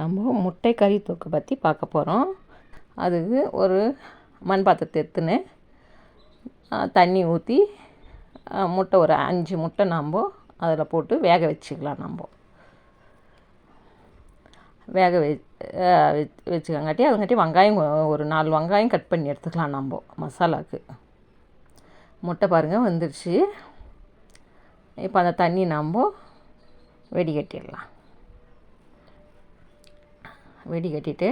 நம்ம முட்டை கறி தொக்கு பற்றி பார்க்க போகிறோம் அதுக்கு ஒரு மண் பாத்திரத்தை எடுத்துன்னு தண்ணி ஊற்றி முட்டை ஒரு அஞ்சு முட்டை நம்ம அதில் போட்டு வேக வச்சுக்கலாம் நம்ம வேக வச்சு வச்சுக்கங்காட்டி அதுங்காட்டி வெங்காயம் ஒரு நாலு வெங்காயம் கட் பண்ணி எடுத்துக்கலாம் நம்ம மசாலாவுக்கு முட்டை பாருங்கள் வந்துடுச்சு இப்போ அந்த தண்ணி நம்ம வெடிகட்டிடலாம். வெடிகட்டிட்டு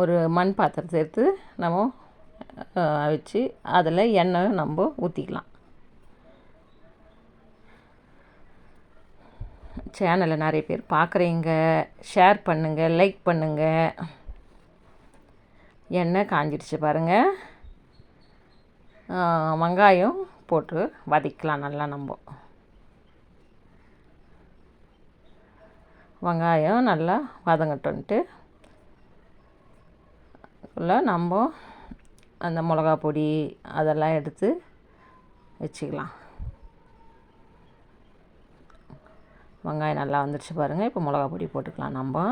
ஒரு மண் பாத்திரத்தை எடுத்து நம்ம வச்சு அதில் எண்ணெய் நம்ம ஊற்றிக்கலாம் சேனலை நிறைய பேர் பார்க்குறீங்க ஷேர் பண்ணுங்கள் லைக் பண்ணுங்கள் எண்ணெய் காஞ்சிடுச்சு பாருங்கள் வெங்காயம் போட்டு வதக்கலாம் நல்லா நம்ம. வெங்காயம் நல்லா வதங்கட்டுன்ட்டு. உள்ள நம்ம அந்த மிளகா பொடி அதெல்லாம் எடுத்து வச்சுக்கலாம். வெங்காயம் நல்லா வந்துடுச்சு பாருங்கள் இப்போ மிளகா பொடி போட்டுக்கலாம் நம்ம.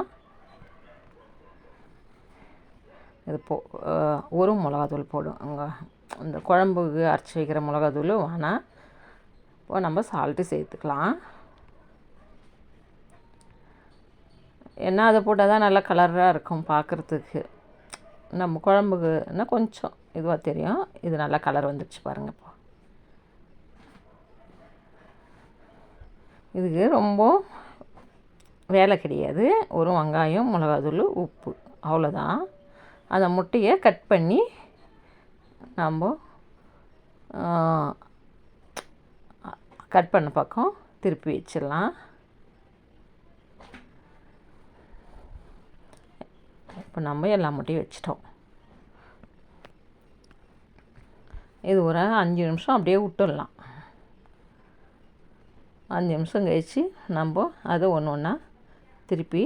இது போ ஒரு மிளகாத்தூள் போடும் அங்கே இந்த குழம்புக்கு அரைச்சி வைக்கிற மிளகாத்தூள் வேணாம். இப்போ நம்ம சால்ட்டு சேர்த்துக்கலாம். ஏன்னா அதை போட்டால் தான் நல்லா கலராக இருக்கும் பார்க்குறதுக்கு. நம்ம குழம்புக்குன்னா கொஞ்சம் இதுவாக தெரியும். இது நல்லா கலர் வந்துடுச்சு பாருங்கள் இப்போ. இதுக்கு ரொம்ப வேலை கிடையாது. ஒரு வெங்காயம் மிளகாத்தூள் உப்பு. அவ்வளோதான். அந்த முட்டையை கட் பண்ணி நம்ம கட் பண்ண பக்கம் திருப்பி வச்சிடலாம். இப்போ நம்ம எல்லா முட்டையும் வச்சிட்டோம். இது ஒரு அஞ்சு நிமிஷம் அப்படியே விட்டுடலாம். அஞ்சு நிமிஷம் கழித்து நம்ம அதை ஒன்று ஒன்றா திருப்பி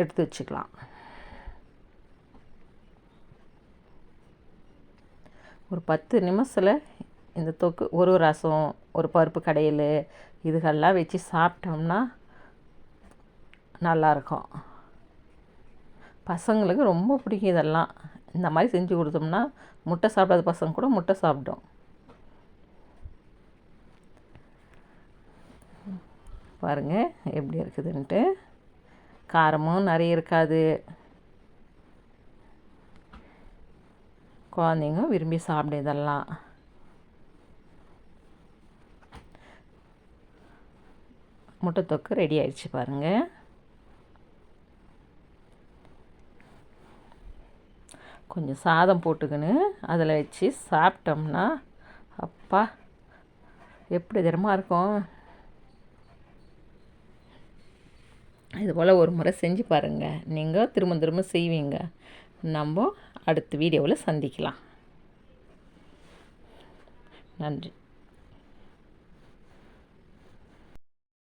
எடுத்து வச்சுக்கலாம். ஒரு பத்து நிமிஷத்தில் இந்த தொக்கு ஒரு ரசம் ஒரு பருப்பு கடையில் இதுகள்லாம் வச்சு சாப்பிட்டோம்னா நல்லாயிருக்கும் பசங்களுக்கு ரொம்ப பிடிக்கும் இதெல்லாம். இந்த மாதிரி செஞ்சு கொடுத்தோம்னா முட்டை சாப்பிடாத பசங்க கூட முட்டை சாப்பிடும். பாருங்கள் எப்படி இருக்குதுன்ட்டு. காரமும் நிறைய இருக்காது. குழந்தைங்க விரும்பி சாப்பிட இதெல்லாம். முட்டை தொக்கு ரெடி ஆயிடுச்சு பாருங்கள் கொஞ்சம் சாதம் போட்டுக்கின்னு அதில் வச்சு சாப்பிட்டோம்னா அப்பா எப்படி தினமாக இருக்கும்? இது போல் ஒரு முறை செஞ்சு பாருங்கள் நீங்கள் திரும்ப திரும்ப செய்வீங்க. நம்ம அடுத்த வீடியோவில் சந்திக்கலாம். நன்றி.